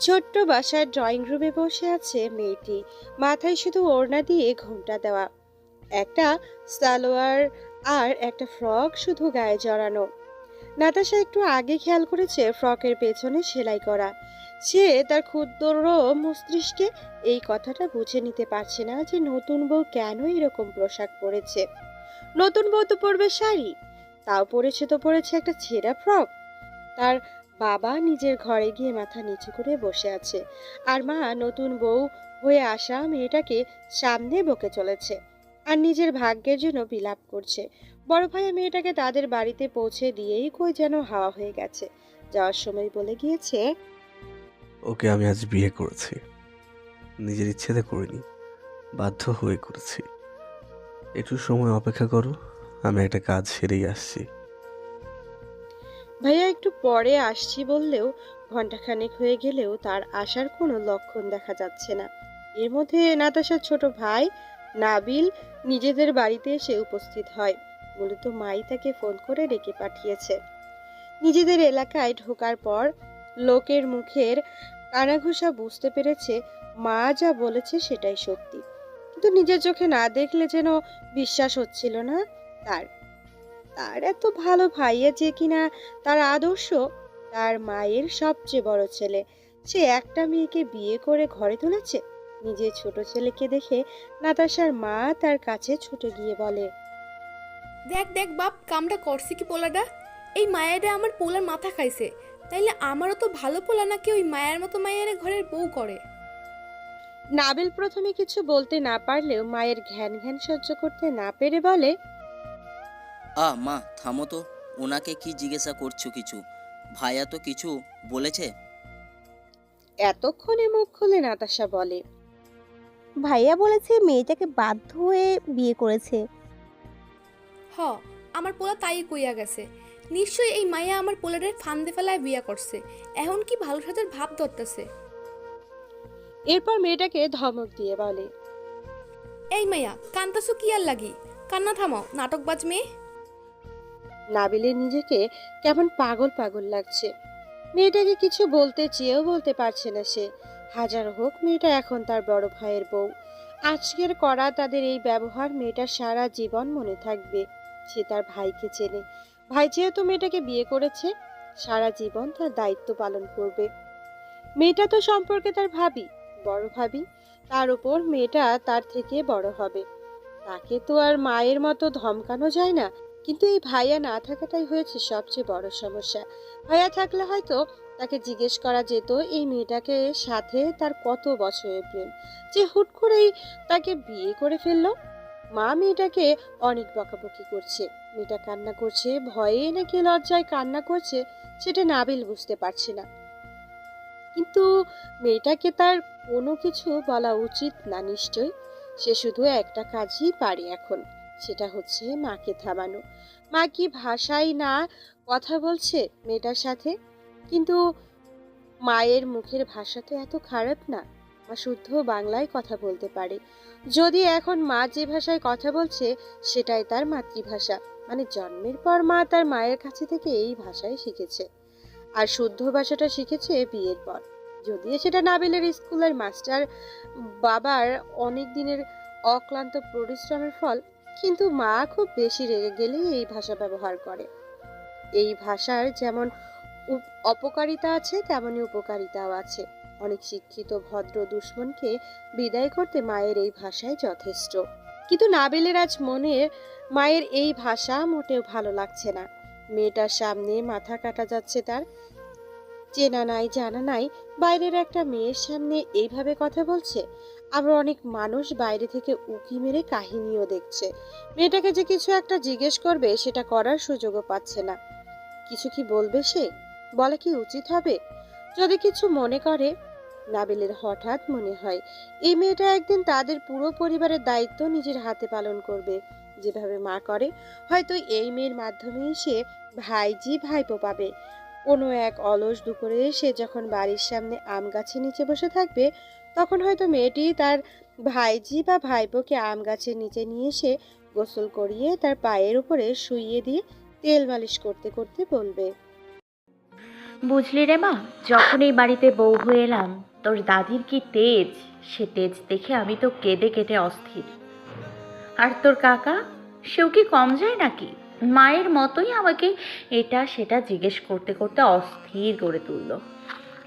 ছোট্ট বাসার ড্রয়িং রুমে বসে আছে মেয়েটি। মাথায় শুধু ওড়না দিয়ে ঘোমটা দেওয়া। একটা সালোয়ার আর একটা ফ্রক শুধু গায়ে জড়ানো। নাতাশা একটু আগে খেয়াল করেছে ফ্রকের পেছনে সেলাই করা। সে তার ক্ষুদ্র মস্তিষ্কে এই কথাটা বুঝে নিতে পারছে না যে নতুন বউ কেন এরকম পোশাক পরেছে। নতুন বউ তো পরবে শাড়ি। তাও পরেছে তো পরেছে একটা ছেঁড়া ফ্রক। তার বাবা নিজের ঘরে গিয়ে মাথা নিচু করে বসে আছে। আর মা নতুন বউ হয়ে আসা মেয়েটাকে সামনে বকে চলেছে আর নিজের ভাগ্যের জন্য বিলাপ করছে। বড় ভাইয়া মেয়েটাকে তাদের বাড়িতে পৌঁছে দিয়েই কই যেন হাওয়া হয়ে গেছে। যাওয়ার সময় বলে গিয়েছে, ওকে আমি আজ বিয়ে করেছি। নিজের ইচ্ছেতে করিনি, বাধ্য হয়ে করেছি। একটু সময় অপেক্ষা করো। আমি একটা কাজ সেরেই আসছি। ভাইয়া একটু পরে আসছি বললেও ঘন্টাখানেক হয়ে গেলেও তার আসার কোনো লক্ষণ দেখা যাচ্ছে না। এর মধ্যে নাতাশার ছোট ভাই নাবিল নিজেদের বাড়িতে এসে উপস্থিত হয়। মূলত মাই তাকে ফোন করে ডেকে পাঠিয়েছে। নিজেদের এলাকায় ঢোকার পর লোকের মুখের কানাঘুষা বুঝতে পেরেছে মা যা বলেছে সেটাই সত্যি। কিন্তু নিজের চোখে না দেখলে যেন বিশ্বাস হচ্ছিল না। তার। তার এত ভালো ভাইয়া যে কিনা তার আদর্শ তার মায়ের সবচেয়ে বড় ছেলে। সে একটা মেয়েকে বিয়ে করে ঘরে তুলেছে নিজের ছোট ছেলেকে দেখে নাতাশার মা তার কাছে ছুটে গিয়ে বলে দেখ দেখ বাপ কামটা করছে কি পোলাটা? এই মায়াটা আমার পোলার মাথা খাইছে। তাইলে আমারও তো ভালো পোলা নাকি ওই মায়ের মতো মায়ের ঘরের বউ করে? নাবিল প্রথমে কিছু বলতে না পারলেও মায়ের ঘ্যান ঘ্যান সহ্য করতে না পেরে বলে আ মা থামো তো। ওনাকে কি জিজ্ঞাসা করছ কিছু? ভাইয়া তো কিছু বলেছে? এতক্ষণে মুখ খুলে নাতাশা বলে। ভাইয়া বলেছে মেয়েটাকে বাধ্য হয়ে বিয়ে করেছে। হ আমার পোলা তাই কইয়া গেছে। নিশ্চয়ই এই মায়া আমার পোলারের ফান্দে ফেলায় বিয়া করছে। এখন কি ভালো সাথের ভাব ধরতেছে? এরপর মেয়েটাকে ধমক দিয়ে বলে। এই মায়া কান্তাসু কি আর লাগি? কান্না থামাও নাটকবাজ মেয়ে। নাবিলের নিজেকে কেমন পাগল পাগল লাগছে। মেয়েটাকে কিছু বলতে চেয়েও বলতে পারছে না সে। হাজার হোক মেয়েটা এখন তার বড় ভাইয়ের বউ। আজকের করা তাদের এই ব্যবহার মেয়েটা সারা জীবন মনে থাকবে। সে তার ভাইকে চেনে। ভাই যেহেতু মেয়েটাকে বিয়ে করেছে, সারা জীবন তার দায়িত্ব পালন করবে। মেয়েটা তো সম্পর্কে তার ভাবি, বড় ভাবি। তার উপর মেয়েটা তার থেকে বড় হবে। তাকে তো আর মায়ের মতো ধমকানো যায় না। কিন্তু এই ভাইয়া না থাকাটাই হয়েছে সবচেয়ে বড় সমস্যা। ভাইয়া থাকলে হয়তো তাকে জিজ্ঞেস করা যেত, এই মেয়েটাকে সাথে তার কত বছরের প্রেম? যে হুট করেই তাকে বিয়ে করে ফেলল। মা মেয়েটাকে অনেক বকাবকি করছে। মেয়েটা কান্না করছে, ভয়ে নাকি লজ্জায় কান্না করছে, সেটা নাবিল বুঝতে পারছে না। কিন্তু মেয়েটাকে তার কোনো কিছু বলা উচিত না নিশ্চয় সে শুধু একটা কাজই পারে এখন। সেটা হচ্ছে মাকে থামানো। মা কি ভাষায় না কথা বলছে মেয়েটার সাথে? কিন্তু মায়ের মুখের ভাষা তো এত খারাপ না। মা শুদ্ধ বাংলায় কথা বলতে পারে। যদি এখন মা যে ভাষায় কথা বলছে, সেটাই তার মাতৃভাষা। মানে জন্মের পর মা তার মায়ের কাছে থেকে এই ভাষায় শিখেছে। আর শুদ্ধ ভাষাটা শিখেছে বিয়ের পর। যদিও সেটা নাবিলের স্কুলের মাস্টার বাবার অনেক দিনের অক্লান্ত পরিশ্রমের ফল কিন্তু মা খুব বেশি রেগে গেলেই এই ভাষা ব্যবহার করে। এই ভাষার যেমন অপকারিতা আছে, তেমনই উপকারিতাও আছে। অনেক শিক্ষিত, ভদ্র দুশ্মনকে বিদায় করতে মায়ের এই ভাষাই যথেষ্ট। কিন্তু নাবিলের আজ মনে মায়ের এই ভাষা মোটেও ভালো লাগছে না। মেয়েটার সামনে মাথা কাটা যাচ্ছে তার। চেনা নাই, জানা নাই, বাইরের একটা মেয়ের সামনে এইভাবে কথা বলছে? আবার অনেক মানুষ বাইরে থেকে উকি মেরে কাহিনীও দেখছে। মেয়েটাকে যে কিছু একটা জিজ্ঞেস করবে, সেটা করার সুযোগও পাচ্ছে না। কিছু কি বলবে সে? বলা কি উচিত হবে? যদি কিছু মনে করে, নাবিলের হঠাৎ মনে হয়, এই মেয়েটা একদিন তাদের পুরো পরিবারের দায়িত্ব নিজের হাতে পালন করবে। যেভাবে মা করে, হয়তো এই মেয়ের মাধ্যমেই সে ভাইজি ভাইপো পাবে। কোনো এক অলস দুপুরে সে যখন বাড়ির সামনে আম গাছের নিচে বসে থাকবে তখন হয়তো মেয়েটি তার ভাইজি বা ভাইপোকে আম গাছের নিচে নিয়ে এসে গোসল করিয়ে তার পায়ের উপরে শুইয়ে দিয়ে তেল মালিশ করতে করতে বলবে। বুঝলি রে মা, যখন এই বাড়িতে বউ হয়ে এলাম, তোর দাদির কি তেজ? সে তেজ দেখে আমি তো কেঁদে কেটে অস্থির। আর তোর কাকা, সেও কি কম যায় নাকি? মায়ের মতোই আমাকে এটা সেটা জিজ্ঞেস করতে করতে অস্থির করে তুললো।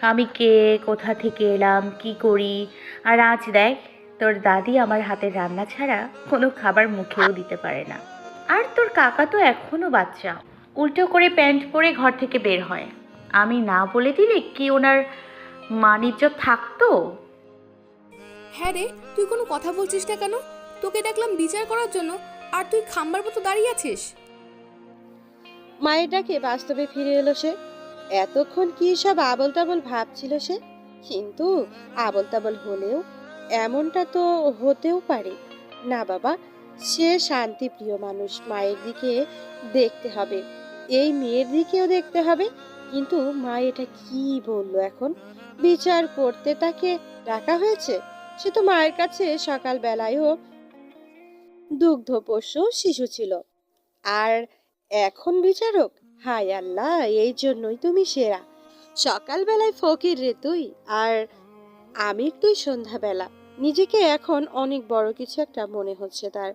আমি কে কোথা থেকে এলাম কি করি? আর আজ দেখ তোর দাদি আমার হাতের রান্না ছাড়া কোনো খাবার মুখেও দিতে পারে না। আর তোর কাকা তো এখনও বাচ্চা। উল্টো করে প্যান্ট পরে ঘর থেকে বের হয়। আমি না বলে দিলে কি ওনার মানিজ্য থাকতো? হ্যাঁ রে তুই কোনো কথা বলছিস না কেন? তোকে দেখলাম বিচার করার জন্য আর তুই খাম্বার মতো দাঁড়িয়ে আছিস। মায়ের ডাকে বাস্তবে ফিরে এলো সে। এতক্ষণ কি সব আবল তাবল ভাবছিল সে? কিন্তু আবল তাবল হলেও এমনটা তো হতেও পারে। না বাবা, সে শান্তিপ্রিয় মানুষ, মায়ের দিকে দেখতে হবে। এই মেয়ের দিকেও দেখতে হবে। কিন্তু মা এটা কি বলল এখন? বিচার করতে তাকে ডাকা হয়েছে? সে তো মায়ের কাছে সকালবেলায়ও দুগ্ধ পশু শিশু ছিল। আর এখন বিচারক? হায় আল্লাহ, এই জন্যই তুমি সেরা। সকালবেলায় ফকির রে তুই, আর আমি তুই সন্ধ্যাবেলা। নিজেকে এখন অনেক বড় কিছু একটা মনে হচ্ছে তার।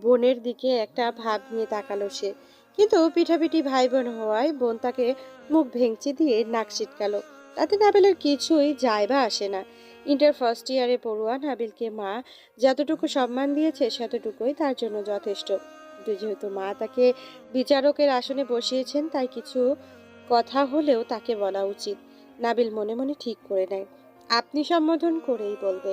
বোনের দিকে একটা ভাব নিয়ে তাকালো সে। কিন্তু পিঠাপিঠি ভাই বোন হওয়ায় বোন তাকে মুখ ভেঙচি দিয়ে নাক ছিটকালো। তাতে নাবিলের কিছুই যায় বা আসে না। ইন্টার ফার্স্ট ইয়ারে পড়ুয়া নাবিলকে মা যতটুকু সম্মান দিয়েছে, সেতটুকুই তার জন্য যথেষ্ট। কিন্তু যেহেতু মা তাকে বিচারকের আসনে বসিয়েছেন, তাই কিছু কথা হলেও তাকে বলা উচিত। নাবিল মনে মনে ঠিক করে নেয়। আপনি সম্বোধন করেই বলবে।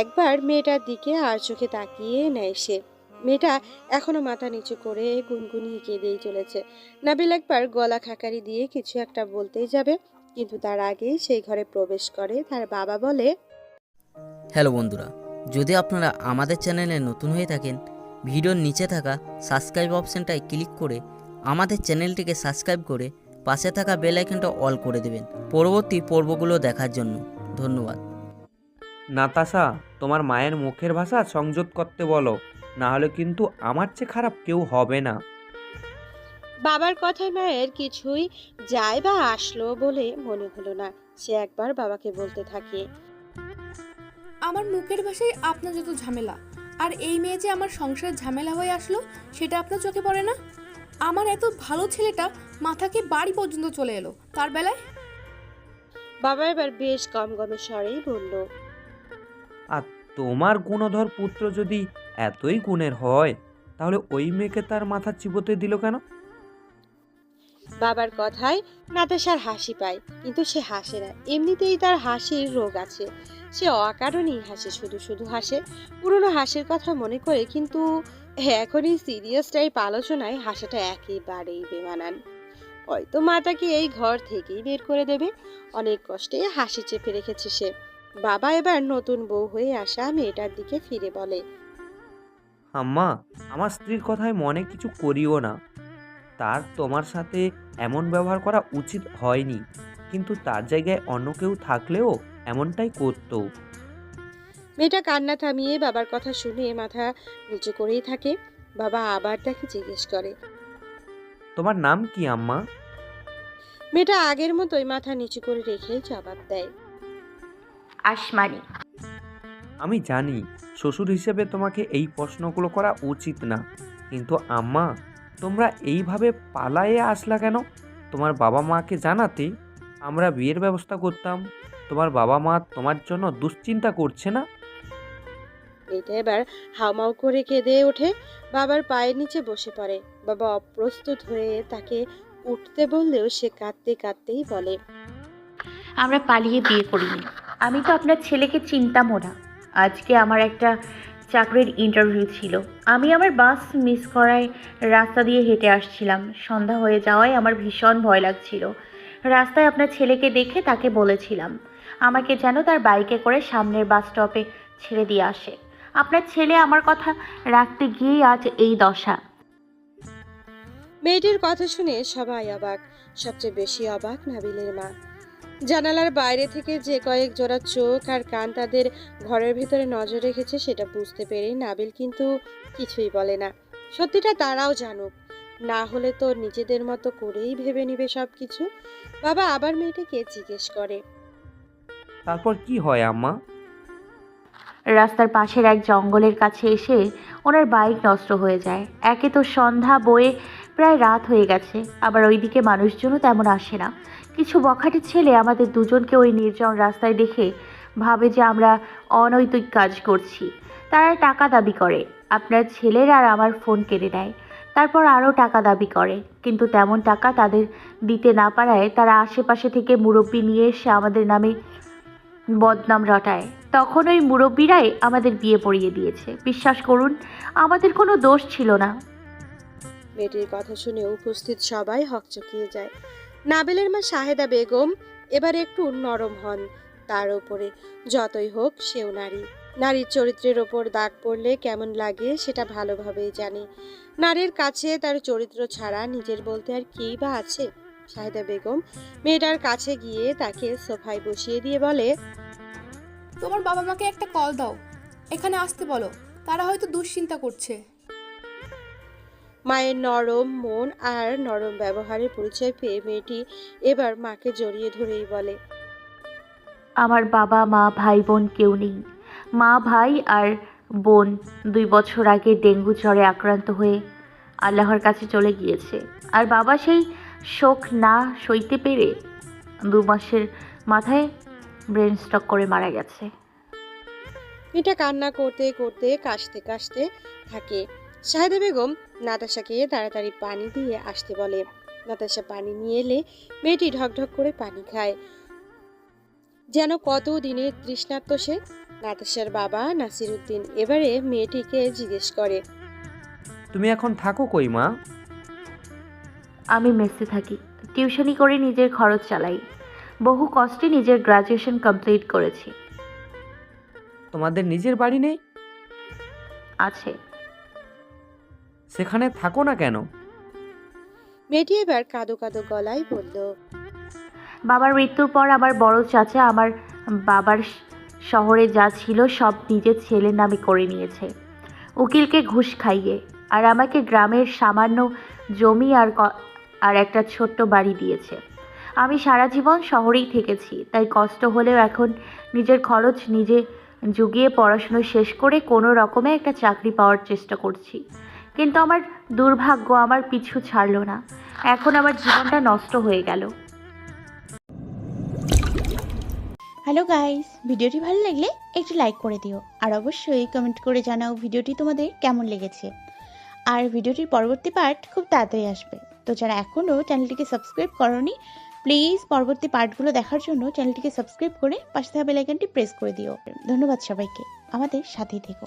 একবার মেয়েটার দিকে আর চোখে তাকিয়ে নেয় সে। মেয়েটা এখনও মাথা নিচু করে গুনগুনিয়ে কেঁদেই চলেছে। নাবিল একবার গলা খাকারি দিয়ে কিছু একটা বলতেই যাবে, কিন্তু তার আগেই সেই ঘরে প্রবেশ করে, তার বাবা বলে, হ্যালো বন্ধুরা, যদি আপনারা আমাদের চ্যানেলে নতুন হয়ে থাকেন ভিডিওর নিচে থাকা সাবস্ক্রাইব অপশানটায় ক্লিক করে আমাদের চ্যানেলটিকে সাবস্ক্রাইব করে পাশে থাকা বেল আইকনটা অল করে দেবেন পরবর্তী পর্বগুলো দেখার জন্য। ধন্যবাদ। নাতাশা তোমার মায়ের মুখের ভাষা সংযত করতে বলো না হলে কিন্তু আমার চেয়ে খারাপ কেউ হবে না। বাবার কথায় মায়ের কিছুই যায় বা আসলো বলে মনে হলো না। সে একবার বাবাকে বলতে থাকে। আমার মুখের ভাষায় আপনার যত ঝামেলা আর এই মেয়ে যে আমার সংসার ঝামেলা হয়ে আসলো সেটা আপনার চোখে পড়ে না? আমার এত ভালো ছেলেটা মাথাকে বাড়ি পর্যন্ত চলে এলো তার বেলায়? বাবা এবার বেশ কম গমে স্বরেই বলল আর তোমার গুণধর পুত্র যদি এতই গুণের হয় তাহলে ওই মেয়েকে তার মাথা চিবোতে দিল কেন? বাবার কথায় নাতাশার হাসি পায়, কিন্তু সে হাসে না। এমনিতেই তার হাসির রোগ আছে। সে অকারণেই হাসে, শুধু শুধু হাসে। পুরনো হাসির কথা মনে করে কিন্তু এখনই সিরিয়াস টাইপ আলোচনায় হাসাটা একেবারেই বেমানান। হয়তো মা তাকে এই ঘর থেকেই বের করে দেবে। অনেক কষ্টে হাসি চেপে রেখেছে সে। বাবা এবার নতুন বউ হয়ে আসা মেয়েটার দিকে ফিরে বলে, আম্মা, আমার স্ত্রীর কথায় মনে কিছু করিও না। তার তোমার সাথে এমন ব্যবহার করা উচিত হয়নি কিন্তু তার জায়গায় অন্য কেউ থাকলেও এমনটাই করতো। মেয়েটা কান্না থামিয়ে বাবার কথা শুনে মাথা নিচু করেই থাকে। বাবা আবার তাকে জিজ্ঞেস করে। তোমার নাম কি আম্মা? মেয়েটা আগের মতোই মাথা নিচু করে রেখেই জবাব দেয়। আসমানি। আমি জানি শ্বশুর হিসেবে তোমাকে এই প্রশ্নগুলো করা উচিত না কিন্তু আম্মা তোমরা এইভাবে পালায়ে আসলা কেন? তোমার বাবা মাকে জানাতে আমরা বিয়ের ব্যবস্থা করতাম। তোমার বাবা মা তোমার জন্য দুশ্চিন্তা করছে না? মেয়েটা এবার হাউমাউ করে কেঁদে ওঠে। বাবার পায়ের নিচে বসে পড়ে। বাবা অপ্রস্তুত হয়ে তাকে উঠতে বললেও সে কাঁদতে কাঁদতেই বলে আমরা পালিয়ে বিয়ে করিনি। আমি তো আপনার ছেলেকে চিনতামও না। আজকে আমার একটা চাকরির ইন্টারভিউ ছিল। আমি আমার বাস মিস করায় রাস্তা দিয়ে হেঁটে আসছিলাম। সন্ধ্যা হয়ে যাওয়ায় আমার ভীষণ ভয় লাগছিল। রাস্তায় আপনার ছেলেকে দেখে তাকে বলেছিলাম, আমাকে যেন তার বাইকে করে সামনের বাস স্টপে ছেড়ে দিয়ে আসে। আপনার ছেলে আমার কথা রাখতে গিয়েই আজ এই দশা। মেয়েটির কথা শুনে সবাই অবাক। সবচেয়ে বেশি অবাক নাবিলের মা। জানালার বাইরে থেকে যে কয়েক জোড়া চোখ আর কান তাদের ঘরের ভিতরে নজর রেখেছে সেটা বুঝতে পেরে নাবিল কিন্তু কিছুই বলে না। সত্যিটা তারাও জানুক। না হলে তো নিজেদের মতো করেই ভেবে নিবে সব কিছু বাবা আবার মেয়েটাকে জিজ্ঞেস করে। তারপর কি হয় আম্মা? রাস্তার পাশের এক জঙ্গলের কাছে এসে ওনার বাইক নষ্ট হয়ে যায়। একে তো সন্ধ্যা বয়ে প্রায় রাত হয়ে গেছে। আবার ওইদিকে মানুষজনও তেমন আসে না। কিছু বখাটে ছেলে আমাদের দুজনকে ওই নির্জন রাস্তায় দেখে ভাবে যে আমরা অনৈতিক কাজ করছি। তারা টাকা দাবি করে, আপনার ছেলের আর আমার ফোন কেড়ে নেয় তারপর আরও টাকা দাবি করে, কিন্তু তেমন টাকা তাদের দিতে না পারায় তারা আশেপাশে থেকে মুরব্বি নিয়ে এসে আমাদের নামে বদনাম রটায়। তখন ওই মুরব্বীরাই আমাদের বিয়ে পড়িয়ে দিয়েছে। বিশ্বাস করুন, আমাদের কোনো দোষ ছিল না। মেয়েটির কথা শুনে উপস্থিত সবাই হকচকিয়ে যায়। নাবেলের মা শাহেদা বেগম এবার একটু নরম হন। তার ওপরে যতই হোক সেও নারী। নারীর চরিত্রের ওপর দাগ পড়লে কেমন লাগে সেটা ভালোভাবেই জানে। নারীর কাছে তার চরিত্র ছাড়া নিজের বলতে আর কেই বা আছে? শাহেদা বেগম মেয়েটার কাছে গিয়ে তাকে সোফায় বসিয়ে দিয়ে বলে, তোমার বাবা মাকে একটা কল দাও। এখানে আসতে বলো। তারা হয়তো দুশ্চিন্তা করছে। মায়ের নরম মন আর নরম ব্যবহারের পরিচয় পেয়ে মেয়েটি এবার মাকে জড়িয়ে ধরেই বলে আমার বাবা মা ভাই বোন কেউ নেই। মা ভাই আর বোন দুই বছর আগে ডেঙ্গু জ্বরে আক্রান্ত হয়ে আল্লাহর কাছে চলে গিয়েছে। আর বাবা সেই শোক না সইতে পেরে দু মাসের মাথায় ব্রেন স্ট্রোক করে মারা গেছে। এটা কান্না করতে করতে কাশতে কাশতে থাকে। শাহেদা বেগম নাতাশাকে তাড়াতাড়ি পানি দিয়ে আসতে বলে। নাতাশা পানি নিয়ে এলে মেয়েটি ঢকঢক করে পানি খায়। যেন কত দিনের তৃষ্ণার্ত সে? নাতাশার বাবা নাসিরুদ্দিন এবারে মেয়েটিকে জিজ্ঞেস করে। তুমি এখন থাকো কই মা? আমি মেসে থাকি। টিউশনি করে নিজের খরচ চালাই। বহু কষ্টে নিজের গ্রাজুয়েশন কমপ্লিট করেছি। তোমাদের নিজের বাড়ি নেই? আছে। সেখানে থাকো না কেন? মেয়েটি এবার কাদো কাদো গলায় বলল বাবার মৃত্যুর পর আমার বড় চাচা আমার বাবার শহরে যা ছিল সব নিজের ছেলে নামে করে নিয়েছে। উকিলকে ঘুষ খাইয়ে আর আমাকে গ্রামের সামান্য জমি আর ক- আর একটা ছোট্ট বাড়ি দিয়েছে। আমি সারা জীবন শহরেই থেকেছি তাই কষ্ট হলেও এখন নিজের খরচ নিজে জুগিয়ে পড়াশুনো শেষ করে কোনো রকমে একটা চাকরি পাওয়ার চেষ্টা করছি। কিন্তু আমার দুর্ভাগ্য আমার পিছু ছাড়লো না। এখন আমার জীবনটা নষ্ট হয়ে গেল। হ্যালো গাইস ভিডিওটি ভালো লাগলে একটু লাইক করে দিও। আর অবশ্যই কমেন্ট করে জানাও ভিডিওটি তোমাদের কেমন লেগেছে। আর ভিডিওটির পরবর্তী পার্ট খুব তাড়াতাড়ি আসবে। তো যারা এখনও চ্যানেলটিকে সাবস্ক্রাইব করনি প্লিজ পরবর্তী পার্টগুলো দেখার জন্য চ্যানেলটিকে সাবস্ক্রাইব করে পাশে থাকা বেল আইকনটি প্রেস করে দিও। ধন্যবাদ সবাইকে। আমাদের সাথেই থেকো।